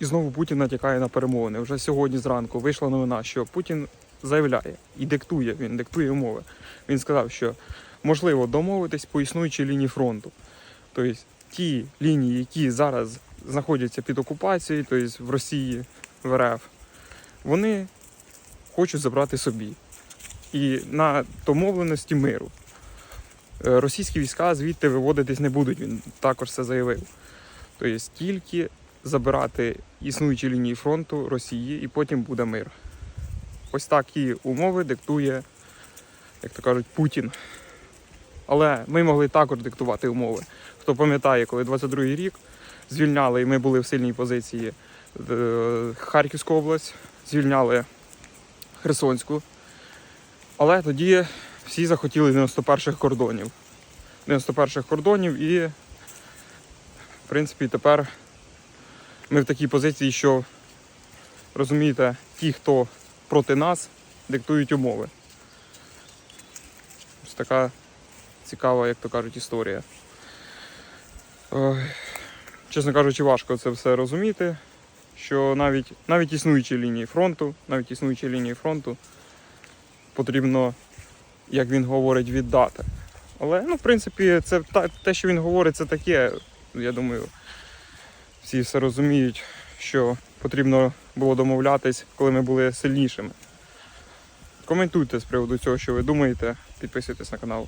І знову Путін натякає на перемовини. Вже сьогодні зранку вийшла новина, що Путін заявляє і диктує, він диктує умови. Він сказав, що можливо домовитись по існуючій лінії фронту. Тобто ті лінії, які зараз знаходяться під окупацією, тобто в Росії, в РФ, вони хочуть забрати собі. І на домовленості миру. Е, Російські війська звідти виводитись не будуть, він також це заявив. Тобто тільки забирати існуючі лінії фронту Росії і потім буде мир. Ось такі умови диктує, як то кажуть, Путін. Але ми могли також диктувати умови. Хто пам'ятає, коли 22-й рік звільняли, і ми були в сильній позиції е, Харківську область, звільняли Херсонську. Але тоді всі захотіли 91-х кордонів. 91-х кордонів і, в принципі, тепер ми в такій позиції, що розумієте, ті, хто проти нас, диктують умови. Ось така цікава, як то кажуть, історія. Ой, Чесно кажучи, важко це все розуміти. Що навіть, навіть існуючі лінії фронту, навіть існуючі лінії фронту потрібно, як він говорить, віддати. Але, ну, в принципі, це те, що він говорить, це таке. Я думаю, всі все розуміють, що потрібно було домовлятись, коли ми були сильнішими. Коментуйте з приводу цього, що ви думаєте, підписуйтесь на канал.